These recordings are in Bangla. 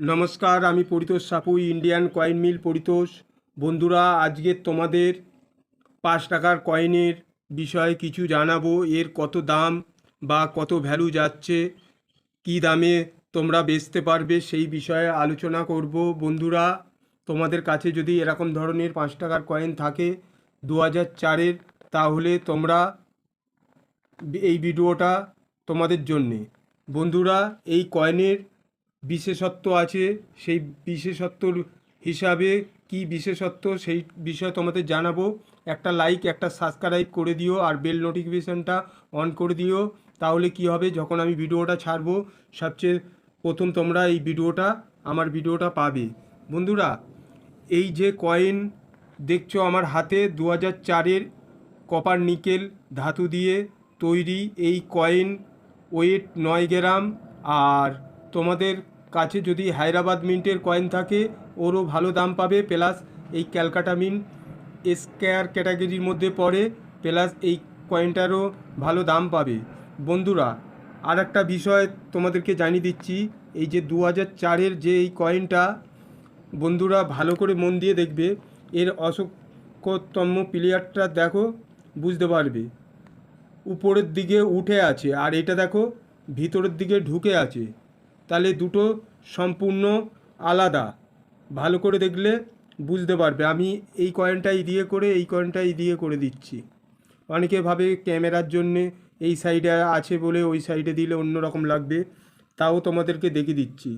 নমস্কার, আমি Paritosh Sapui Indian coin mill Paritosh. বন্ধুরা, আজকে তোমাদের পাঁচ টাকার কয়েনের বিষয়ে কিছু জানাব। এর কত দাম বা কত ভ্যালু যাচ্ছে, কী দামে তোমরা বেচতে পারবে সেই বিষয়ে আলোচনা করব। বন্ধুরা, তোমাদের কাছে যদি এরকম ধরনের পাঁচ টাকার কয়েন থাকে দু হাজার চারের, তাহলে তোমরা এই ভিডিওটা তোমাদের জন্যে। বন্ধুরা, এই কয়েনের বিশেষত্ব আছে, সেই বিশেষত্বর হিসাবে কি বিশেষত্ব সেই বিষয়ে তোমাদের জানাব। একটা লাইক একটা সাবস্ক্রাইব করে দিও আর বেল নোটিফিকেশানটা অন করে দিও। তাহলে কি হবে? যখন আমি ভিডিওটা ছাড়বো, সবচেয়ে প্রথম তোমরা এই ভিডিওটা, আমার ভিডিওটা পাবে। বন্ধুরা, এই যে কয়েন দেখছ আমার হাতে দু হাজার চারের কপার নিকেল ধাতু দিয়ে তৈরি এই কয়েন ওয়েট নয় গ্রাম আর তোমাদের কাছে যদি হায়দ্রাবাদ মিন্টের কয়েন থাকে, ওরও ভালো দাম পাবে। প্লাস এই ক্যালকাটা মিন্ট স্কোয়ার ক্যাটাগরির মধ্যে পড়ে, প্লাস এই কয়েনটারও ভালো দাম পাবে। বন্ধুরা আর একটা বিষয় তোমাদেরকে জানিয়ে দিচ্ছি, এই যে দু হাজার চারের যে এই কয়েনটা, বন্ধুরা ভালো করে মন দিয়ে দেখবে, এর অসংখ্যতম প্লেয়ারটা দেখো, বুঝতে পারবে। উপরের দিকে উঠে আছে, আর এটা দেখো, ভিতরের দিকে ঢুকে আছে। তাহলে দুটো সম্পূর্ণ আলাদা। ভালো করে দেখলে বুঝতে পারবে। আমি এই কয়েনটাই দিয়ে করে, এই কয়েনটাই দিয়ে করে দিচ্ছি। অনেকে ভাবে ক্যামেরার জন্যে এই সাইডে আছে বলে ওই সাইডে দিলে অন্য রকম লাগবে। তাও তোমাদেরকে দেখে দিচ্ছি।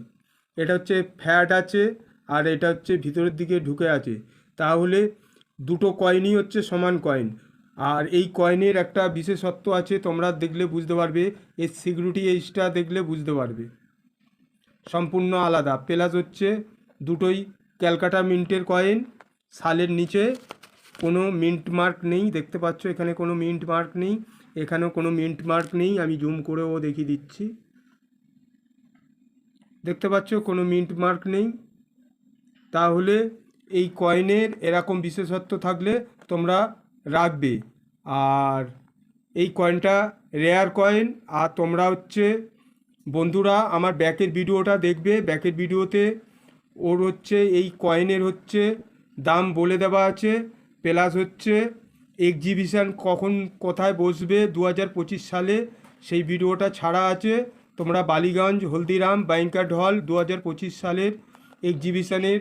এটা হচ্ছে ফ্যাট আছে আর এটা হচ্ছে ভিতরের দিকে ঢুকে আছে। তাহলে দুটো কয়েনই হচ্ছে সমান কয়েন আর এই কয়েনের একটা বিশেষত্ব আছে, তোমরা দেখলে বুঝতে পারবে। এর সিকিউরিটি এইসটা দেখলে বুঝতে পারবে। সম্পূর্ণ আলাদা। প্লাস হচ্ছে দুটোই ক্যালকাটা মিন্টের কয়েন। সালের নিচে কোনো মিন্ট মার্ক নেই, দেখতে পাচ্ছ এখানে কোনো মিন্ট মার্ক নেই, এখানেও কোনো মিন্ট মার্ক নেই, আমি জুম করেও দেখিয়ে দিচ্ছি। দেখতে পাচ্ছ কোনো মিন্ট মার্ক নেই। তাহলে এই কয়েনের এরকম বিশেষত্ব থাকলে তোমরা রাখবে। আর এই কয়েনটা রেয়ার কয়েন, আর তোমরা হচ্ছে বন্ধুরা, আমার ব্যাকের ভিডিওটা দেখবে। ব্যাকের ভিডিওতে ওর হচ্ছে এই কয়েনের হচ্ছে দাম বলে দেওয়া আছে। প্লাস হচ্ছে এক্সিবিশান কখন, কোথায় বসবে দু হাজার পঁচিশ সালে সেই ভিডিওটা ছাড়া আছে। তোমরা বালিগঞ্জ, হলদিরাম ব্যাংকার হল দু হাজার সালের এক্সিবিশানের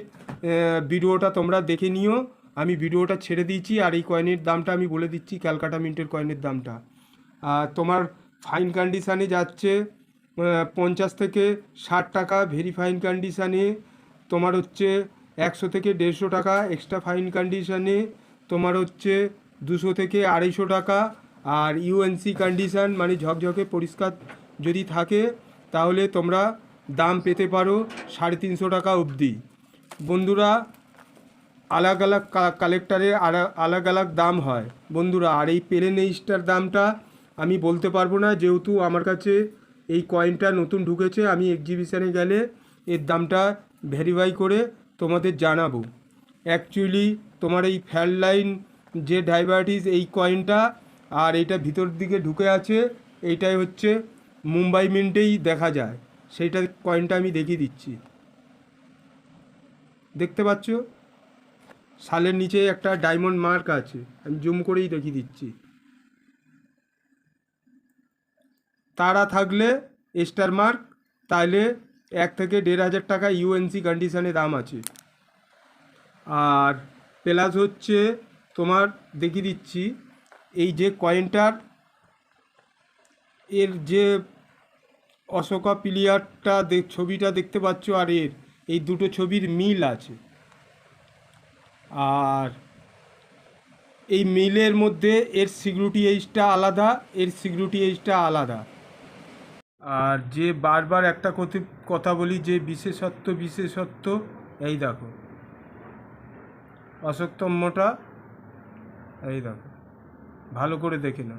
ভিডিওটা তোমরা দেখে নিও। আমি ভিডিওটা ছেড়ে দিয়েছি আর এই কয়েনের দামটা আমি বলে দিচ্ছি, ক্যালকাটা মিন্টের কয়েনের দামটা। আর তোমার ফাইন কন্ডিশানে যাচ্ছে পঞ্চাশ থেকে ষাট টাকা ভেরি ফাইন কন্ডিশানে তোমার হচ্ছে একশো থেকে দেড়শো টাকা এক্সট্রা ফাইন কন্ডিশানে তোমার হচ্ছে দুশো থেকে আড়াইশো টাকা। আর ইউএনসি কন্ডিশান মানে ঝকঝকে পরিষ্কার যদি থাকে, তাহলে তোমরা দাম পেতে পারো সাড়ে তিনশো টাকা অবধি। বন্ধুরা, আলাগ আলাগ কালেক্টারে আলাগ আলাগ দাম হয়। বন্ধুরা, আর এই পেলেন এইসটার দামটা আমি বলতে পারব না, যেহেতু আমার কাছে এই কয়েনটা নতুন ঢুকেছে, আমি এক্সিবিশানে গেলে এর দামটা ভেরিফাই করে তোমাদের জানাব। অ্যাকচুয়ালি তোমার এই ফ্যাল লাইন যে ডায়াবেটিস এই কয়েনটা আর এটা ভিতর দিকে ঢুকে আছে এইটাই হচ্ছে মুম্বাই মিন্টেই দেখা যায়। সেইটা কয়েনটা আমি দেখিয়ে দিচ্ছি। দেখতে পাচ্ছ? সালের নিচে একটা ডায়মন্ড মার্ক আছে, আমি জুম করেই দেখিয়ে দিচ্ছি। তারা থাকলে স্টার মার্ক তাহলে এক থেকে দেড় হাজার টাকা ইউএনসি কন্ডিশানে দাম আছে। আর প্লাস হচ্ছে তোমার দেখিয়ে দিচ্ছি, এই যে কয়েনটার এর যে অশোকা প্লেয়ারটা ছবিটা দেখতে পাচ্ছ আর এর, এই দুটো ছবির মিল আছে। আর এই মিলের মধ্যে এর সিকিউরিটি এইজটা আলাদা, এর সিকিউরিটি এইজটা আলাদা। আর যে বারবার একটা কথি- কথা বলি, যে বিশেষত্ব বিশেষত্ব, এই দেখো। অশোকতম্যটা এই দেখো। ভালো করে দেখে না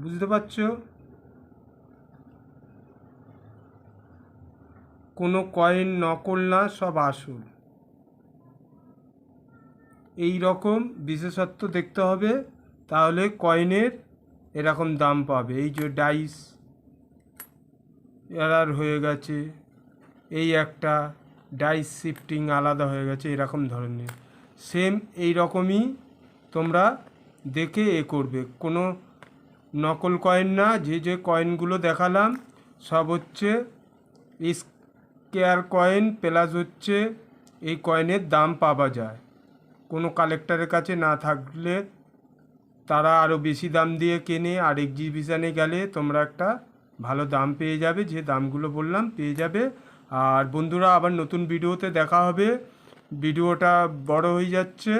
বুঝতে পারছ? কোনো কয়েন নকল না, সব আসল। এই রকম বিশেষত্ব দেখতে হবে, তাহলে কয়েনের এরকম দাম পাবে। এই যে ডাইস এরার হয়ে গেছে, এই একটা ডাইস শিফটিং আলাদা হয়ে গেছে, এরকম ধরনের। সেম এই রকমই তোমরা দেখে এ করবে। কোনো নকল কয়েন না, যে যে কয়েনগুলো দেখালাম, সব হচ্ছে স্কেয়ার কয়েন, প্লাস হচ্ছে এই কয়েনের দাম পাওয়া যায়। কোনো কালেক্টরের কাছে না থাকলে তারা আরও বেশি দাম দিয়ে কেনে আর এক্সিবিশানে গেলে তোমরা একটা ভালো দাম পেয়ে যাবে, যে দামগুলো বললাম পেয়ে যাবে। আর বন্ধুরা, আবার নতুন ভিডিওতে দেখা হবে। ভিডিওটা বড় হয়ে যাচ্ছে।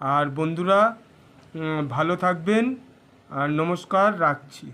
আর বন্ধুরা ভালো থাকবেন। আর নমস্কার, রাখছি।